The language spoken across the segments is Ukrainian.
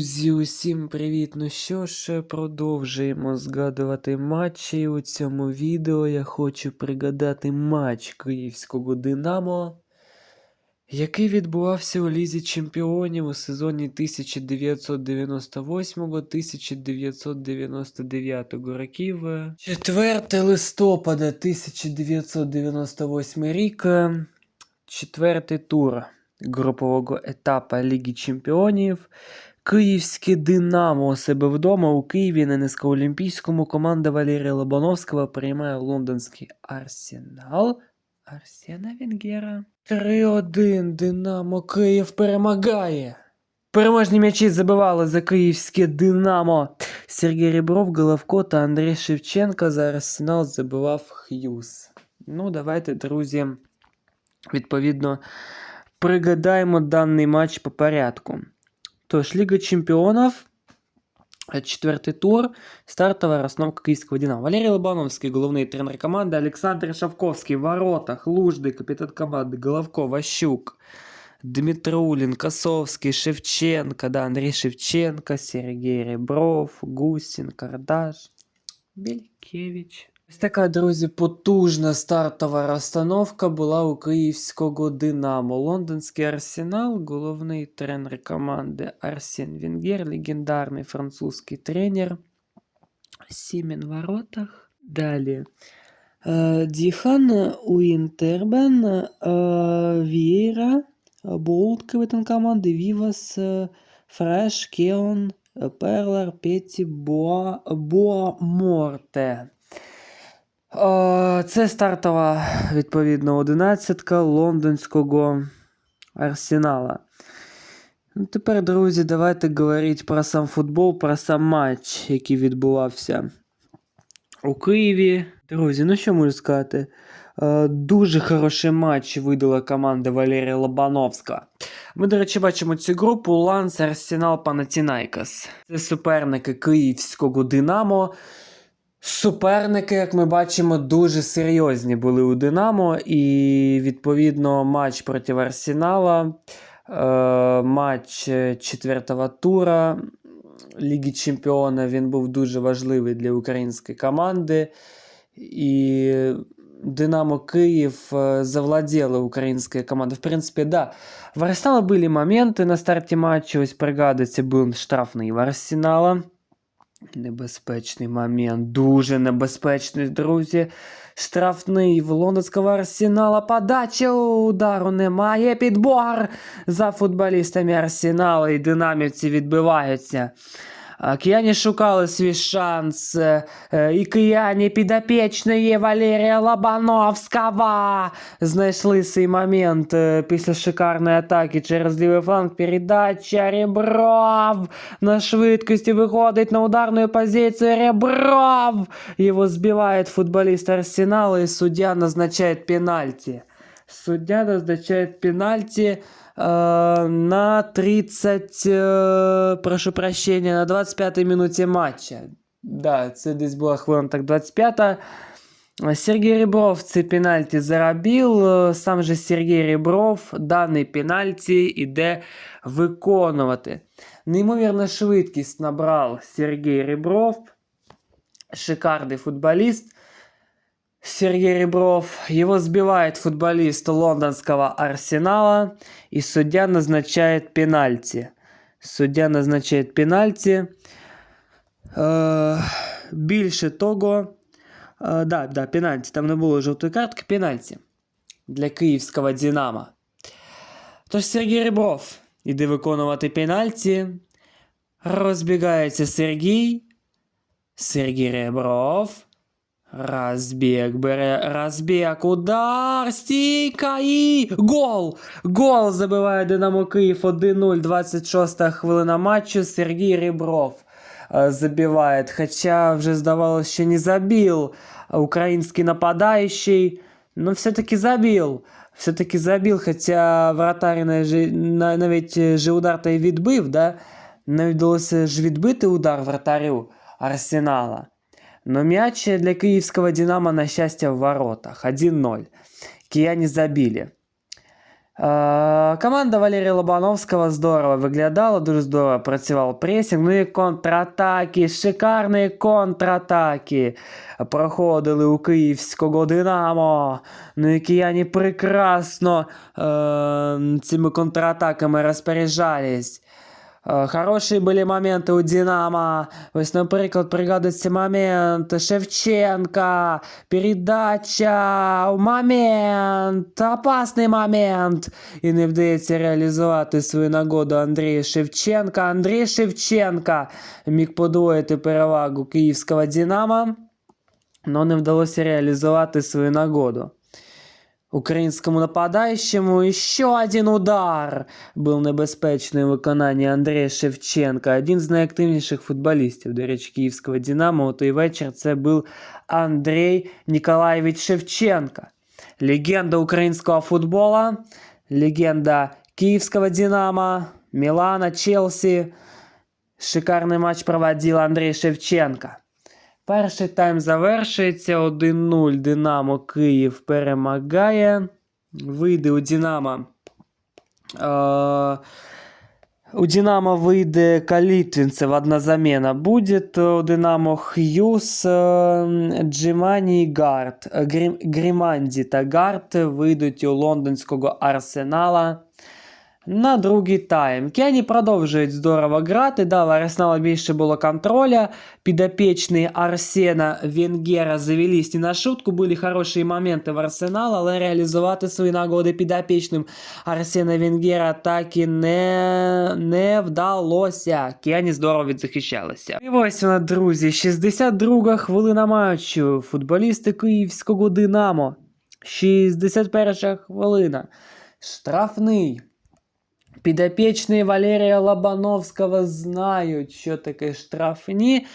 Друзі, усім привіт! Ну що ж, продовжуємо згадувати матчі. У цьому відео я хочу пригадати матч Київського Динамо, який відбувався у Лізі Чемпіонів у сезоні 1998-1999 років. 4 листопада 1998 рік. Четвертий тур групового етапу Ліги Чемпіонів. Київське Динамо у себе вдома у Києві на низькоолімпійському команда Валерія Лобановського приймає лондонський Арсенал. Арсена Венгера. 3-1 Динамо Київ перемагає. Переможні м'ячі забивали за київське Динамо. Сергій Рібров, Головко та Андрій Шевченко за Арсенал забивав Х'юз. Ну, давайте, друзі, відповідно, пригадаємо даний матч по порядку. Тож, Ліга Чемпіонів, четвертий тур, стартова розстановка київського Динамо. Валерій Лобановський, головний тренер команди, Олександр Шавковський, в воротах, Лужди, капітан команди, Головко, Ващук, Дмитроулін, Косовський, Шевченко, да, Андрій Шевченко, Сергій Ребров, Гусін, Кардаш, Бількевич. Ось така, друзі, потужна стартова розстановка була у київського Динамо. Лондонський арсенал, головний тренер команди Арсен Венгер, легендарний французький тренер. Сімен в воротах. Далі. Е, Діхан, Уінтербен, е, Вієра, Болт, капітан команди, Вівас, е, Фреш, Кеон, е, Перлер, Петі, Боа, Боа Морте. Це стартова, відповідно, одинадцятка лондонського арсенала. Ну, тепер, друзі, давайте говорити про сам футбол, про сам матч, який відбувався у Києві. Друзі, ну що можу сказати? Е, Дуже хороший матч видала команда Валерія Лобановська. Ми, до речі, бачимо цю групу Ланс, Арсенал, Панатінайкос. Це суперники київського Динамо. Суперники, як ми бачимо, дуже серйозні були у Динамо, і відповідно матч проти Арсенала, е, матч е, четвертого тура Ліги Чемпіонів, він був дуже важливий для української команди. І Динамо Київ е, завладела українською командою. В принципі, да. В Арсенала були моменти на старті матчу. Ось пригадується, був штрафний в Арсенала. Небезпечний момент, дуже небезпечний, друзі. Штрафний в лондонського арсенала. Подача удару немає. Підбор за футболістами арсенала і динамівці відбиваються. Кияні шукали свій шанс. е, е, І кияні підопічної Валерія Лобановського знайшли свій момент е, після шикарної атаки через лівий фланг. Передача Ребров на швидкості виходить на ударну позицію. Ребров! Его сбивает футболист Арсенала, и судья назначает пенальти. Судья назначает пенальти э, на 30, э, прошу прощения, на 25-й минуте матча. Да, це десь була хвилина так 25 Сергій Ребров цей пенальті заробив. Е, Сам же Сергій Ребров даний пенальті іде виконувати. Неймовірна швидкість набрав Сергій Ребров. Шикарный футболист. Сергей Ребров. Его сбивает футболист лондонского Арсенала. И судья назначает пенальти. Суддя назначает пенальти. Е, більше того. Е, да, да, пенальті. Там не було жовтої картки. Пенальті для київського Динамо. Тож Сергій Ребров іде виконувати пенальті. Розбігається Сергій. Сергій Ребров. Разбег, бере, разбег, удар, стійка гол! Гол забиває Динамо Київ 1-0, 26 хвилина матчу. Сергій Ребров е, забиває. Хоча вже здавалося, що не забив український нападаючий, но все-таки забив. Все-таки забив, хоча вратар навіть, навіть же удар та й відбив, да? не вдалося ж відбити удар вратарю Арсенала. Но мяч для киевского «Динамо» на счастье в воротах. 1-0. Кияне забили. Команда Валерія Лобановського здорово виглядала, дуже здорово працював пресінг. Ну і контратаки, шикарні контратаки проходили у київського Динамо. Ну і кияні прекрасно е, цими контратаками розпоряджались. Е, Хороші були моменти у Динамо. Ось, наприклад, пригадується момент Шевченка, передача, момент, опасний момент. І не вдається реалізувати свою нагоду Андрія Шевченка. Андрій Шевченка міг подвоїти перевагу київського Динамо, але не вдалося реалізувати свою нагоду. Українському нападаючому ще один удар був небезпечний у виконанні Андрія Шевченка, один з найактивніших футболістів, до речі, київського Динамо. У той вечір це був Андрій Ніколаєвич Шевченка. Легенда українського футбола, легенда київського Динамо, Мілана, Челсі. Шикарний матч проводив Андрій Шевченко. Перший тайм завершується 1-0. Динамо Київ перемагає. Вийде у Динамо. Е, у Динамо вийде Калітвінцев, одна заміна буде. У Динамо Х'юз, е, Джимані і Гард. Грім, Гріманді та Гард вийдуть у лондонського Арсенала. На другий тайм. Кені продовжують здорово грати. Да, в Арсенала більше було контроля. Підопічні Арсена Венгера завелись не на шутку. Були хороші моменти в Арсенала, але реалізувати свої нагоди підопічним Арсена Венгера так і не, не вдалося. Кені здорово відзахищалися. І ось вона, друзі, 62 хвилина матчу. Футболісти київського Динамо. 61 хвилина. Штрафний. Підопічні Валерія Лобановського знають, що таке штрафні.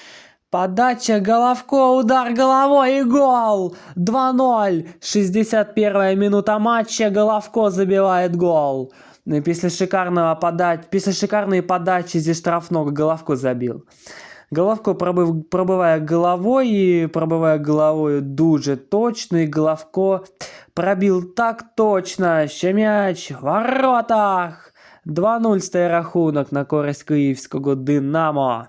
Подача Головко, удар головой и гол! 2-0. 61 минута матча. Головко забивает гол. Ну, Після шикарного подач... Після шикарної подачі зі штрафного Головко забив. Головко пробив... пробиває головою, і пробиває головою дуже точно, і Головко пробив так точно, що м'яч в воротах. 2-0 стає рахунок на користь київського Динамо.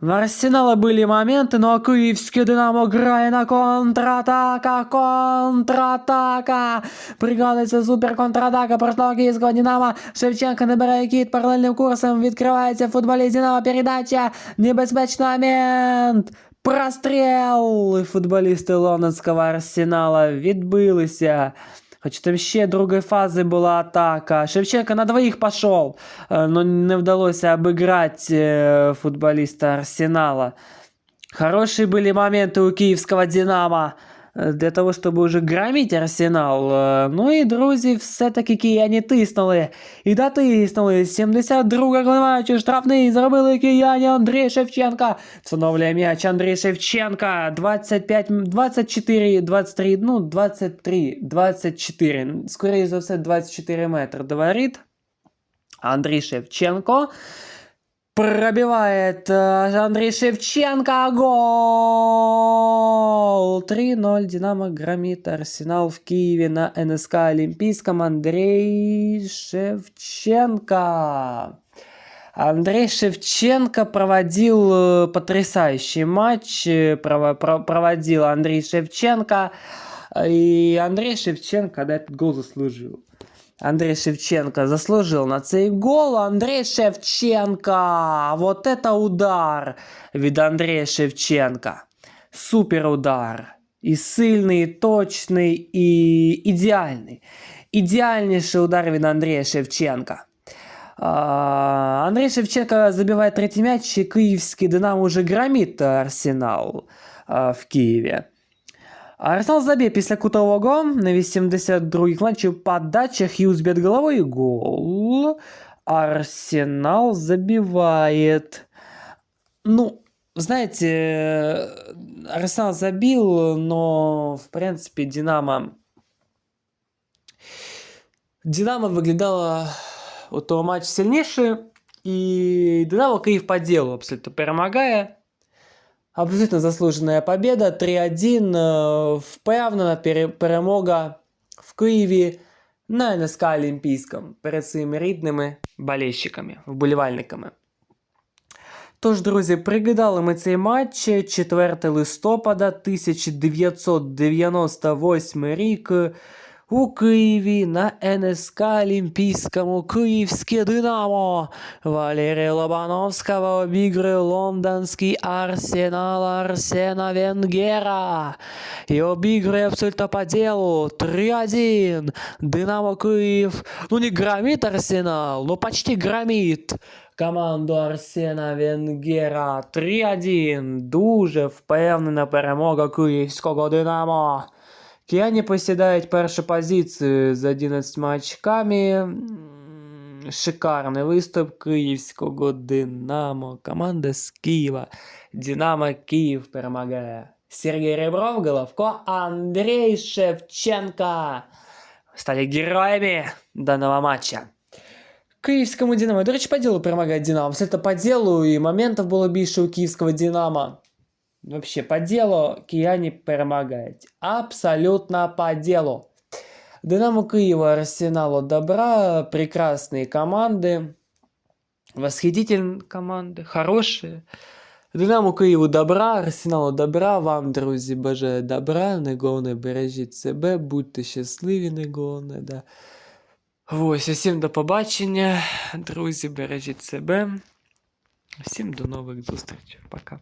В Арсенала были моменты, но киевский Динамо грає на контратака, контратака. Пригодиться супер контратака прошлого київського Динамо. Шевченко набирає кіт паралельним курсом. Відкривається футболіст Динамо. Передача. Небезпечний момент. Простріл. Футболісти лондонського Арсенала відбилися. Хоч там ще другої фази була атака. Шевченко на двоїх пішов, але не вдалося обіграти е, футболіста Арсенала. Хорошие были моменты у киевского «Динамо» э, для того, чтобы уже громить Арсенал. Э, Ну і, друзі, все-таки кияні тиснули. І дотиснули. 72 матчу штрафний зробили кияні Андрій Шевченка. Встановлює м'яч Андрій Шевченка. 25, 24, 23, ну 23, 24. Скоріше за все, 24 метри до. Андрій Шевченко. Пробивает э, Андрей Шевченко. Гол! 3-0. Динамо громит Арсенал в Киеве на НСК Олимпийском. Андрей Шевченко. Андрей Шевченко проводил э, потрясающий матч. э, прово- про- Проводил Андрей Шевченко. И Андрей Шевченко да, этот гол заслужил. Андрей Шевченко заслужил на цей гол. Андрей Шевченко! Вот это удар від Андрея Шевченка. Супер удар. І сильний, і точний, і ідеальний. Ідеальніший удар від Андрія Шевченка. А, Андрей Шевченко забивает третий мяч, и киевский Динамо уже громит Арсенал а, в Києві. Арсенал заб'є після кутового на 82-й кланчі подача Хьюз бьет головой гол. Арсенал забивает. Ну, знаете, Арсенал забил, но, в принципе, Динамо... Динамо выглядало у того матча сильніше, і Динамо Київ по ділу абсолютно перемагає. Абсолютно заслужена победа. 3-1. е, Впевнена перемога в Києві. на НСК Олімпійському перед своїми рідними болельщиками, вболівальниками. Тож, друзі, пригадали ми цей матч 4 листопада 1998 рік у Києві на НСК Олімпійському Київське Динамо. Валерія Лобановського обігрує лондонський Арсенал Арсена Венгера. І обігрує абсолютно по делу 3-1. Динамо Київ, ну не громит Арсенал, но почти громит команду Арсена Венгера 3-1. Дуже впевнена перемога київського Динамо. Кияні посідають першу позицію з 11 очками. М, Шикарний виступ київського Динамо. Команда з Києва. Динамо Київ перемагає. Сергій Ребров, Головко, Андрій Шевченко стали героями данного матча. Київському Динамо. До речі, по ділу перемагає Динамо. Все це по ділу, і моментів було більше у київського Динамо. Вообще, по делу кияне перемагають. Абсолютно по делу. Динамо Киева, Арсеналу добра, прекрасные команды. Восхитительные команды, хорошие. Динамо Києву добра, Арсеналу добра, вам, друзі, бажаю добра, не головне бережіть себе, будьте щасливі, не головне, да. Ось, усім до побачення, друзі, бережіть себе. Всім до нових зустрічей. Пока.